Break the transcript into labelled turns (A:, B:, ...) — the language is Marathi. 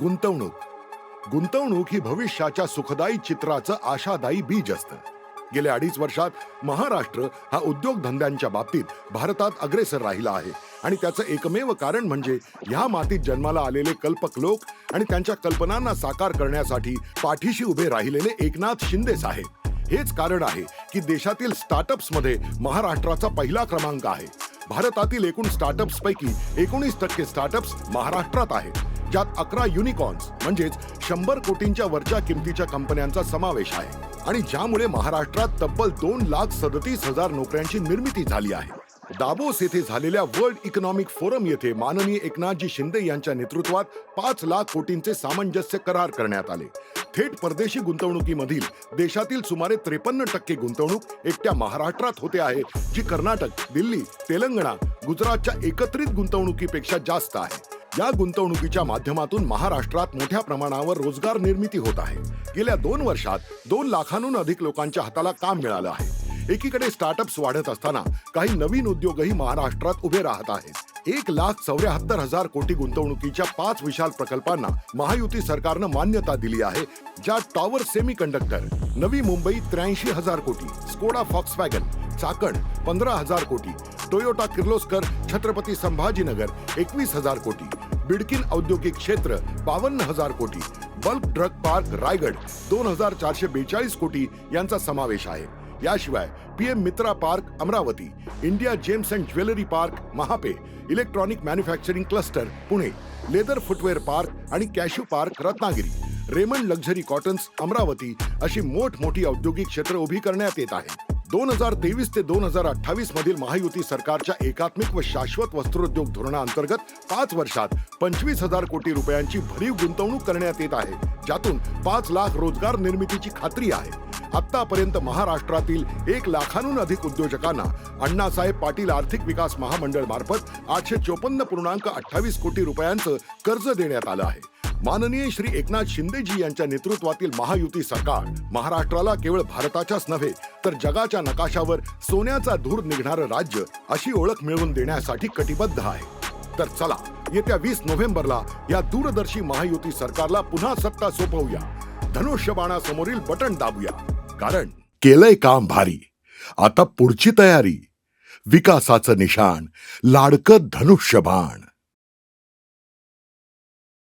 A: गुंतवणूक. गुंतवणूक ही भविष्याच्या सुखदायी चित्राचं आशादायी बीज असतं. गेल्या अडीच वर्षात महाराष्ट्र हा उद्योगधंद्यांच्या बाबतीत भारतात अग्रेसर राहिला आहे आणि त्याचं एकमेव कारण म्हणजे ह्या मातीत जन्माला आलेले कल्पक लोक आणि त्यांच्या कल्पनांना साकार करण्यासाठी पाठीशी उभे राहिलेले एकनाथ शिंदेच आहे हेच कारण आहे की देशातील स्टार्टअप्समध्ये महाराष्ट्राचा पहिला क्रमांक आहे. भारतातील एकूण स्टार्टअप्सपैकी एकोणीस टक्के स्टार्टअप्स महाराष्ट्रात आहेत. ज्यात अकरा युनिकॉर्न्स म्हणजेच शंभर कोटींच्या वरच्या किमतीच्या कंपन्यांचा समावेश आहे. आणि ज्यामुळे महाराष्ट्रात तब्बल दोन लाख सदतीस हजार नोकऱ्यांची निर्मिती झाली आहे. दाबोस येथे झालेल्या वर्ल्ड इकॉनॉमिक फोरम येथे माननीय एकनाथजी शिंदे यांच्या नेतृत्वात पाच लाख कोटींचे सामंजस्य करार करण्यात आले. थेट परदेशी गुंतवणुकीमधील देशातील सुमारे त्रेपन्न टक्के गुंतवणूक एकट्या महाराष्ट्रात होते आहे जी कर्नाटक दिल्ली तेलंगणा गुजरातच्या एकत्रित गुंतवणुकीपेक्षा जास्त आहे. या गुंतवणुकीच्या माध्यमातून महाराष्ट्रात मोठ्या प्रमाणावर रोजगार निर्मिती होत आहे. गेल्या दोन वर्षात दोन लाखांहून अधिक लोकांच्या हाताला काम मिळालं आहे. एकीकडे स्टार्टअप्स वाढत असताना काही नवीन उद्योगही महाराष्ट्रात उभे राहत आहेत. एक लाख चौऱ्याहत्तर हजार कोटी गुंतवणुकीच्या पाच विशाल प्रकल्पांना महायुती सरकारनं मान्यता दिली आहे ज्यात tower semi conductor Navi Mumbai त्र्याऐंशी हजार कोटी स्कोडा फॉक्स वॅगन चाकण पंधरा हजार कोटी टोयोटा किर्लोस्कर छत्रपती संभाजीनगर एकवीस हजार कोटी. बिडकिन औद्योगिक क्षेत्र बावन्न हजार कोटी. बल्क ड्रग पार्क रायगड दोन हजार चारशे बेचाळीस कोटी यांचा समावेश आहे. याशिवाय PM Mitra park Amravati India gems and jewellery park Mahape electronic manufacturing cluster Pune leather footwear park आणि cashew park Ratnagiri Raymond luxury cottons Amravati अशी मोठमोठी औद्योगिक क्षेत्र उभी करण्यात येत आहेत दोन हजार तेवीस ते दोन हजार अठ्ठावीस मधील महायुती सरकारच्या एकात्मिक व शाश्वत वस्त्रोद्योग धोरणाअंतर्गत पाच वर्षात पंचवीस हजार कोटी रुपयांची भरीव गुंतवणूक करण्यात येत आहे ज्यातून पाच लाख रोजगार निर्मितीची खात्री आहे. आतापर्यंत महाराष्ट्रातील एक लाखांहून अधिक उद्योजकांना अण्णासाहेब पाटील आर्थिक विकास महामंडळ मार्फत आठशे चोपन्न पूर्णांक अठ्ठावीस कोटी रुपयांचं कर्ज देण्यात आलं आहे. माननीय श्री एकनाथ शिंदेजी यांच्या नेतृत्वातील महायुती सरकार महाराष्ट्राला केवळ भारताच्याच नव्हे तर जगाच्या नकाशावर सोन्याचा धूर निघणारं राज्य अशी ओळख मिळवून देण्यासाठी कटिबद्ध आहे. तर चला येत्या वीस नोव्हेंबरला या दूरदर्शी महायुती सरकारला पुन्हा सत्ता सोपवूया. धनुष्यबाणासमोरील बटन दाबूया. कारण केलंय काम भारी. आता पुढची तयारी. विकासाचं निशाण. लाडकं धनुष्यबाण.